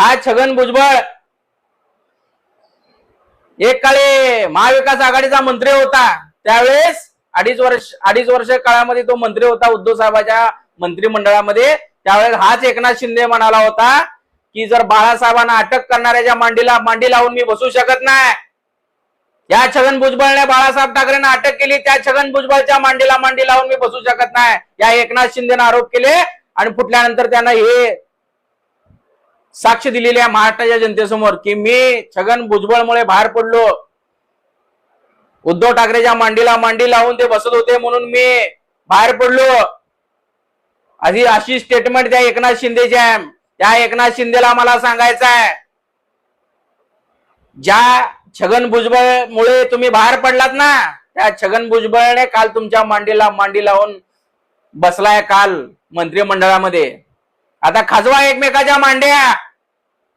हा छगन भुजबळ एक काळे महाविकास आघाडीचा मंत्री होता. त्यावेळेस अडीच वर्ष अडीच वर्ष काळामध्ये तो मंत्री होता उद्धव साहेबांच्या मंत्रिमंडळामध्ये. त्यावेळेस हाच एकनाथ शिंदे म्हणाला होता की जर बाळासाहेबांना अटक करणाऱ्याच्या मांडीला मांडी लावून मी बसू शकत नाही. या छगन भुजबळने बाळासाहेब ठाकरेंना अटक केली त्या छगन भुजबळच्या मांडीला मांडी लावून मी बसू शकत नाही. या एकनाथ शिंदेने आरोप केले आणि फुटल्यानंतर त्यांना हे साक्ष दिलेली आहे महाराष्ट्राच्या जनतेसमोर की मी छगन भुजबळमुळे बाहेर पडलो. उद्धव ठाकरेच्या मांडीला मांडी लावून ते बसत होते म्हणून मी बाहेर पडलो. अशी अशी स्टेटमेंट त्या एकनाथ शिंदेची आहे. त्या एकनाथ शिंदेला मला सांगायचं आहे. ज्या छगन भुजबळ मुळे तुम्ही बाहेर पडलात ना त्या छगन भुजबळने काल तुमच्या मांडीला मांडी लावून बसलाय काल मंत्रिमंडळामध्ये. आता खाजवा एकमेकाच्या मांड्या.